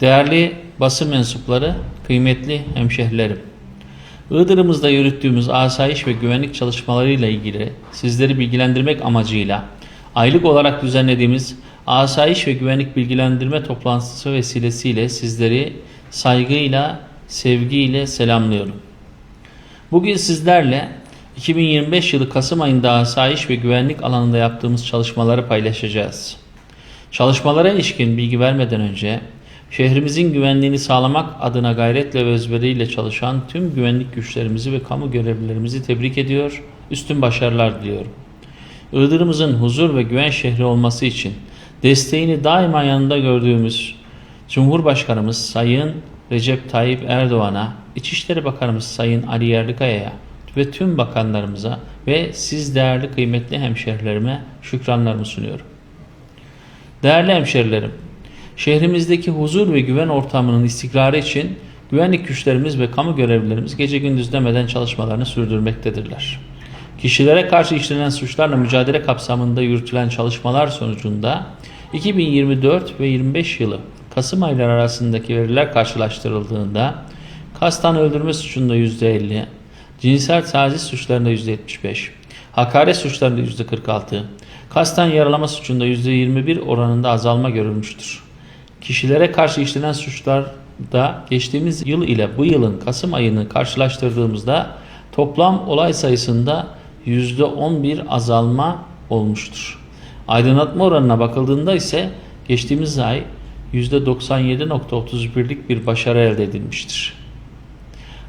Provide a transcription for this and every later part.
Değerli basın mensupları, kıymetli hemşehrilerim. Iğdır'ımızda yürüttüğümüz asayiş ve güvenlik çalışmalarıyla ilgili sizleri bilgilendirmek amacıyla aylık olarak düzenlediğimiz asayiş ve güvenlik bilgilendirme toplantısı vesilesiyle sizleri saygıyla, sevgiyle selamlıyorum. Bugün sizlerle 2025 yılı Kasım ayında asayiş ve güvenlik alanında yaptığımız çalışmaları paylaşacağız. Çalışmalara ilişkin bilgi vermeden önce şehrimizin güvenliğini sağlamak adına gayretle ve özveriyle çalışan tüm güvenlik güçlerimizi ve kamu görevlilerimizi tebrik ediyor, üstün başarılar diliyorum. Iğdır'ımızın huzur ve güven şehri olması için desteğini daima yanında gördüğümüz Cumhurbaşkanımız Sayın Recep Tayyip Erdoğan'a, İçişleri Bakanımız Sayın Ali Yerlikaya'ya ve tüm bakanlarımıza ve siz değerli kıymetli hemşerilerime şükranlarımı sunuyorum. Değerli hemşerilerim, şehrimizdeki huzur ve güven ortamının istikrarı için güvenlik güçlerimiz ve kamu görevlilerimiz gece gündüz demeden çalışmalarını sürdürmektedirler. Kişilere karşı işlenen suçlarla mücadele kapsamında yürütülen çalışmalar sonucunda 2024 ve 25 yılı Kasım ayları arasındaki veriler karşılaştırıldığında kastan öldürme suçunda %50, cinsel taciz suçlarında %75, hakaret suçlarında %46, kasten yaralama suçunda %21 oranında azalma görülmüştür. Kişilere karşı işlenen suçlarda geçtiğimiz yıl ile bu yılın Kasım ayını karşılaştırdığımızda toplam olay sayısında %11 azalma olmuştur. Aydınlatma oranına bakıldığında ise geçtiğimiz ay %97.31'lik bir başarı elde edilmiştir.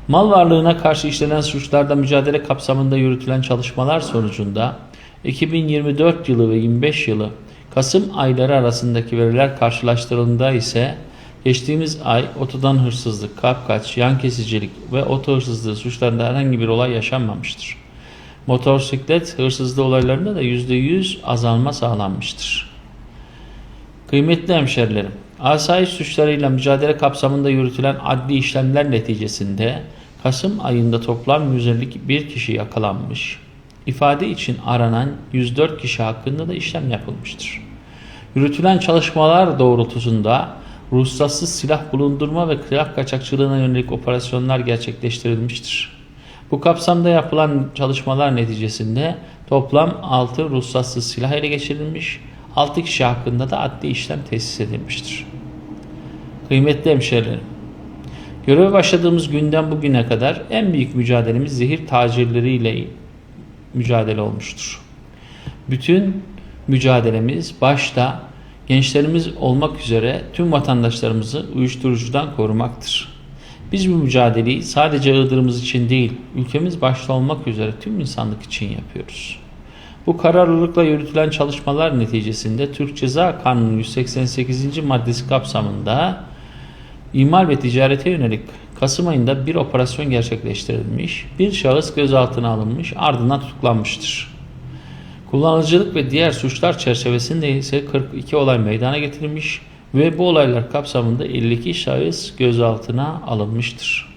Mal varlığına karşı işlenen suçlarda mücadele kapsamında yürütülen çalışmalar sonucunda 2024 yılı ve 25 yılı Kasım ayları arasındaki veriler karşılaştırıldığında ise geçtiğimiz ay otodan hırsızlık, kapkaç, yan kesicilik ve oto hırsızlığı suçlarında herhangi bir olay yaşanmamıştır. Motosiklet hırsızlığı olaylarında da %100 azalma sağlanmıştır. Kıymetli hemşerilerim, asayiş suçlarıyla mücadele kapsamında yürütülen adli işlemler neticesinde Kasım ayında toplam 151 kişi yakalanmış, ifade için aranan 104 kişi hakkında da işlem yapılmıştır. Yürütülen çalışmalar doğrultusunda ruhsatsız silah bulundurma ve silah kaçakçılığına yönelik operasyonlar gerçekleştirilmiştir. Bu kapsamda yapılan çalışmalar neticesinde toplam 6 ruhsatsız silah ele geçirilmiş, 6 kişi hakkında da adli işlem tesis edilmiştir. Kıymetli hemşehrilerim, göreve başladığımız günden bugüne kadar en büyük mücadelemiz zehir tacirleriyle mücadele olmuştur. Bütün mücadelemiz başta gençlerimiz olmak üzere tüm vatandaşlarımızı uyuşturucudan korumaktır. Biz bu mücadeleyi sadece Iğdır'ımız için değil, ülkemiz başta olmak üzere tüm insanlık için yapıyoruz. Bu kararlılıkla yürütülen çalışmalar neticesinde Türk Ceza Kanunu 188. maddesi kapsamında imal ve ticarete yönelik Kasım ayında bir operasyon gerçekleştirilmiş, bir şahıs gözaltına alınmış, ardından tutuklanmıştır. Kullanıcılık ve diğer suçlar çerçevesinde ise 42 olay meydana getirilmiş ve bu olaylar kapsamında 52 şahıs gözaltına alınmıştır.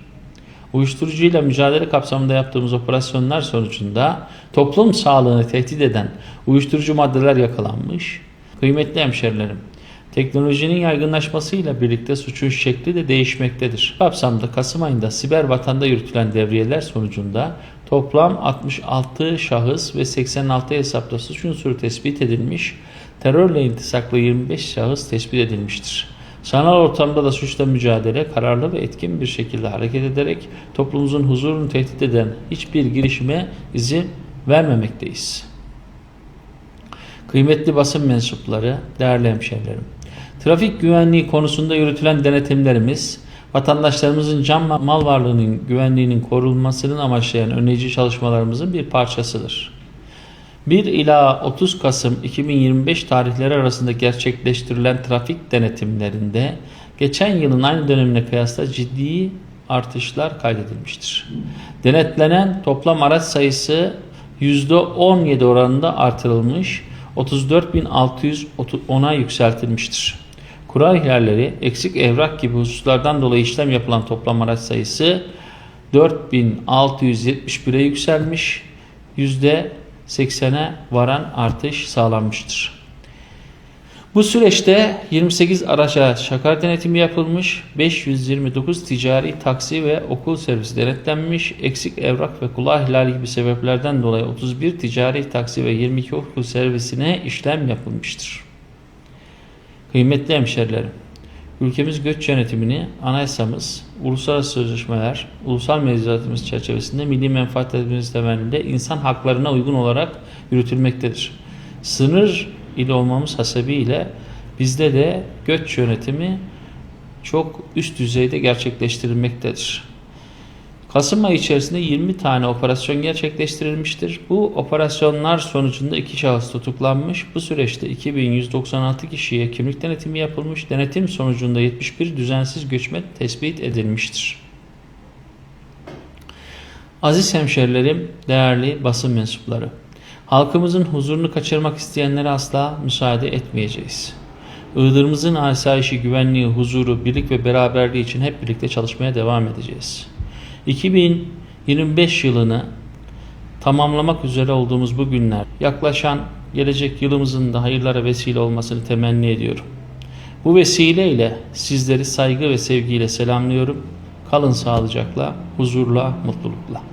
Uyuşturucuyla mücadele kapsamında yaptığımız operasyonlar sonucunda toplum sağlığını tehdit eden uyuşturucu maddeler yakalanmış. Kıymetli hemşerilerim, teknolojinin yaygınlaşmasıyla birlikte suçun şekli de değişmektedir. Kapsamda Kasım ayında siber vatanda yürütülen devriyeler sonucunda toplam 66 şahıs ve 86 hesapta suç unsuru tespit edilmiş, terörle intisaklı 25 şahıs tespit edilmiştir. Sanal ortamda da suçla mücadele kararlı ve etkin bir şekilde hareket ederek toplumumuzun huzurunu tehdit eden hiçbir girişime izin vermemekteyiz. Kıymetli basın mensupları, değerli hemşehrilerim. Trafik güvenliği konusunda yürütülen denetimlerimiz vatandaşlarımızın can mal varlığının güvenliğinin korunmasının amaçlayan önleyici çalışmalarımızın bir parçasıdır. 1 ila 30 Kasım 2025 tarihleri arasında gerçekleştirilen trafik denetimlerinde geçen yılın aynı dönemine kıyasla ciddi artışlar kaydedilmiştir. Denetlenen toplam araç sayısı %17 oranında artırılmış, 34.610'a yükseltilmiştir. Kural ihlalleri, eksik evrak gibi hususlardan dolayı işlem yapılan toplam araç sayısı 4671'e yükselmiş, %80'e varan artış sağlanmıştır. Bu süreçte 28 araca şakar denetimi yapılmış, 529 ticari taksi ve okul servisi denetlenmiş, eksik evrak ve kulağı ihlali gibi sebeplerden dolayı 31 ticari taksi ve 22 okul servisine işlem yapılmıştır. Kıymetli hemşerilerim, ülkemiz göç yönetimini anayasamız, uluslararası sözleşmeler, ulusal mevzuatımız çerçevesinde milli menfaatlerimiz temelinde insan haklarına uygun olarak yürütülmektedir. Sınır ile olmamız hasebiyle bizde de göç yönetimi çok üst düzeyde gerçekleştirilmektedir. Kasım ayı içerisinde 20 tane operasyon gerçekleştirilmiştir. Bu operasyonlar sonucunda iki şahıs tutuklanmış. Bu süreçte 2196 kişiye kimlik denetimi yapılmış. Denetim sonucunda 71 düzensiz göçmen tespit edilmiştir. Aziz hemşerilerim, değerli basın mensupları. Halkımızın huzurunu kaçırmak isteyenlere asla müsaade etmeyeceğiz. Iğdır'ımızın asayişi, güvenliği, huzuru, birlik ve beraberliği için hep birlikte çalışmaya devam edeceğiz. 2025 yılını tamamlamak üzere olduğumuz bu günler yaklaşan gelecek yılımızın da hayırlara vesile olmasını temenni ediyorum. Bu vesileyle sizleri saygı ve sevgiyle selamlıyorum. Kalın sağlıcakla, huzurla, mutlulukla.